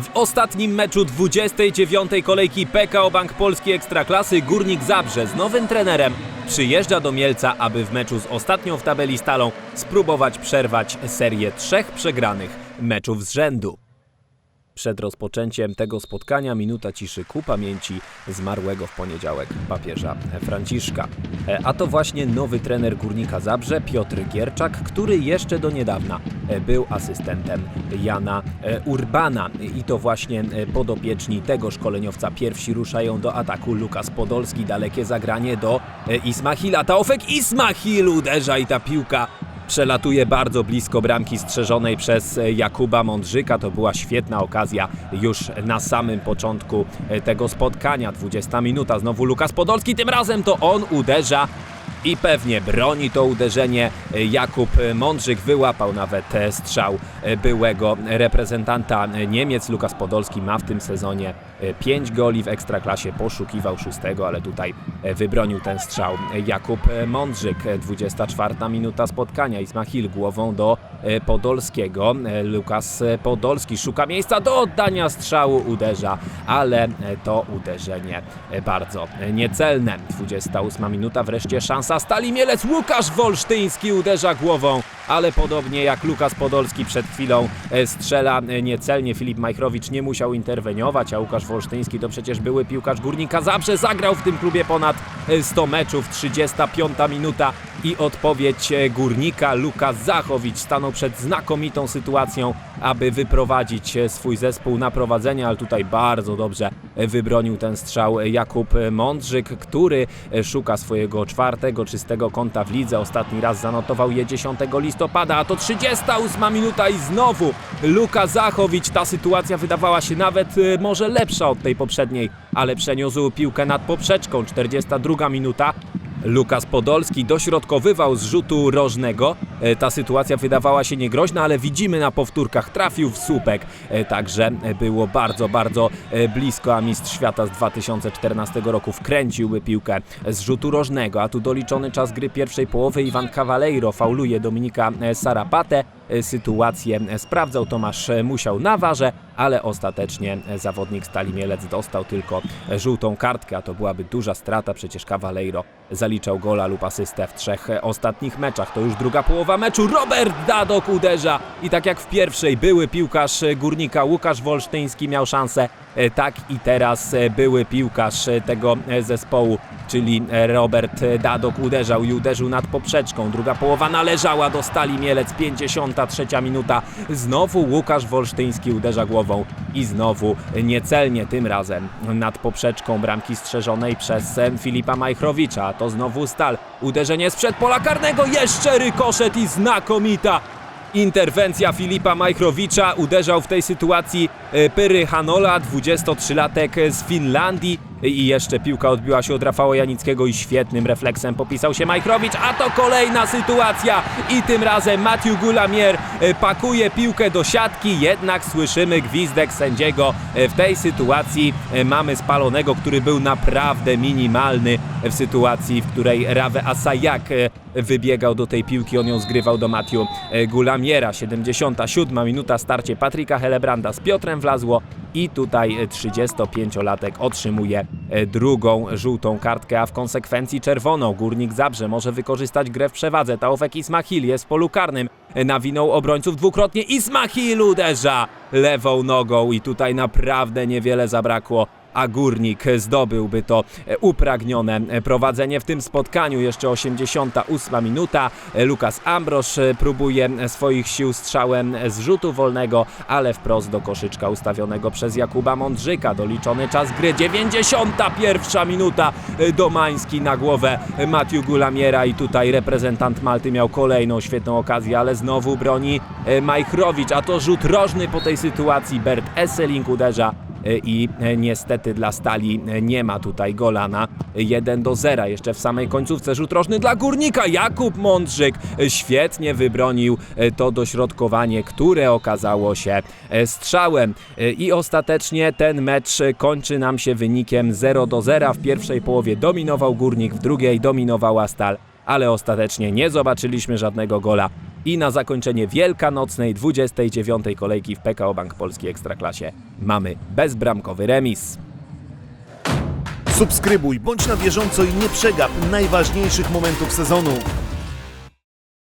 W ostatnim meczu 29. kolejki PKO Bank Polski Ekstraklasy Górnik Zabrze z nowym trenerem przyjeżdża do Mielca, aby w meczu z ostatnią w tabeli Stalą spróbować przerwać serię trzech przegranych meczów z rzędu. Przed rozpoczęciem tego spotkania minuta ciszy ku pamięci zmarłego w poniedziałek papieża Franciszka. E, A to właśnie nowy trener Górnika Zabrze, Piotr Gierczak, który jeszcze do niedawna e, był asystentem Jana e, Urbana. I to właśnie podopieczni tego szkoleniowca pierwsi ruszają do ataku. Lukas Podolski, dalekie zagranie do Ismahila. Taofek Ismahil uderza i ta piłka Przelatuje bardzo blisko bramki strzeżonej przez Jakuba Mądrzyka. To była świetna okazja już na samym początku tego spotkania. 20 minuta, znowu Lukas Podolski, tym razem to on uderza i pewnie broni to uderzenie. Jakub Mądrzyk wyłapał nawet strzał byłego reprezentanta Niemiec. Lukas Podolski ma w tym sezonie 5 goli w Ekstraklasie, poszukiwał szóstego, ale tutaj wybronił ten strzał Jakub Mądrzyk. E, 24 minuta spotkania. Ismahil głową do Podolskiego. Lukas Podolski szuka miejsca do oddania strzału, uderza, ale to uderzenie bardzo niecelne. 28 minuta, wreszcie szansa Stali Mielec. Łukasz Wolsztyński uderza głową, ale podobnie jak Lukas Podolski przed chwilą e, strzela e, niecelnie. Filip Majchrowicz nie musiał interweniować, a Łukasz Wolsztyński to przecież były piłkarz Górnika Zabrze. Zagrał w tym klubie ponad e, 100 meczów. 35 minuta i odpowiedź Górnika. Lukas Zachowicz stanął przed znakomitą sytuacją, aby wyprowadzić swój zespół na prowadzenie, ale tutaj bardzo dobrze wybronił ten strzał Jakub Mądrzyk, który szuka swojego czwartego czystego konta w lidze. Ostatni raz zanotował je 10 listopada, a to 38 minuta i znowu Luka Zachowicz. Ta sytuacja wydawała się nawet e, może lepsza od tej poprzedniej, ale przeniósł piłkę nad poprzeczką. 42 minuta. Lukas Podolski dośrodkowywał z rzutu rożnego. E, Ta sytuacja wydawała się niegroźna, ale widzimy na powtórkach, trafił w słupek. E, Także było bardzo, bardzo e, blisko, a mistrz świata z 2014 roku wkręciłby piłkę z rzutu rożnego. A tu doliczony czas gry pierwszej połowy. Iwan Cavaleiro fauluje Dominika Sarapatę. E, Sytuację sprawdzał Tomasz e, Musiał na warze, ale ostatecznie e, zawodnik Stali Mielec dostał tylko żółtą kartkę, a to byłaby duża strata, przecież Cavaleiro zaliczał gola lub asystę w trzech ostatnich meczach. To już druga połowa meczu. Robert Dadok uderza i tak jak w pierwszej były piłkarz Górnika Łukasz Wolsztyński miał szansę, tak i teraz były piłkarz tego zespołu, czyli e, Robert Dadok uderzał i uderzył nad poprzeczką. Druga połowa należała do Stali Mielec, 53 minuta. Znowu Łukasz Wolsztyński uderza głową i znowu niecelnie tym razem nad poprzeczką bramki strzeżonej przez e, Filipa Majchrowicza. To znowu Stal. Uderzenie sprzed pola karnego, jeszcze rykoszet i znakomita Interwencja Filipa Majchrowicza uderzał w tej sytuacji e, Pyry Hanola, 23-latek z Finlandii. I jeszcze piłka odbiła się od Rafała Janickiego i świetnym refleksem popisał się Majchrowicz, a to kolejna sytuacja i tym razem Matthew Gulamier e, pakuje piłkę do siatki, jednak słyszymy gwizdek sędziego. E, W tej sytuacji e, mamy spalonego, który był naprawdę minimalny w sytuacji, w której Rawe Asajak wybiegał do tej piłki, on ją zgrywał do Matthew e, Gulamiera. 77 minuta starcie Patryka Helebranda z Piotrem Wlazło i tutaj e, 35-latek otrzymuje drugą żółtą kartkę, a w konsekwencji czerwoną. Górnik Zabrze może wykorzystać grę w przewadze. Taofek Ismahil jest w polu karnym. E, Nawinął obrońców dwukrotnie. Ismahil uderza lewą nogą i tutaj naprawdę niewiele zabrakło a Górnik zdobyłby to e, upragnione e, prowadzenie w tym spotkaniu. Jeszcze 88 minuta. E, Lukas Ambrosz próbuje swoich sił strzałem z rzutu wolnego, ale wprost do koszyczka ustawionego przez Jakuba Mądrzyka. Doliczony czas gry 91 minuta. Domański na głowę Matiu Gulamiera i tutaj reprezentant Malty miał kolejną świetną okazję, ale znowu broni Majchrowicz, a to rzut rożny po tej sytuacji. Bert Esseling uderza i e, niestety dla Stali e, nie ma tutaj gola na 1 do 0. Jeszcze w samej końcówce rzut rożny dla Górnika. Jakub Mądrzyk e, świetnie wybronił e, to dośrodkowanie, które okazało się e, strzałem. E, I ostatecznie ten mecz e, kończy nam się wynikiem 0 do 0. W pierwszej połowie dominował Górnik, w drugiej dominowała Stal, ale ostatecznie nie zobaczyliśmy żadnego gola I na zakończenie wielkanocnej 29. kolejki w PKO Bank Polski Ekstraklasie mamy bezbramkowy remis. Subskrybuj, bądź na bieżąco i nie przegap najważniejszych momentów sezonu.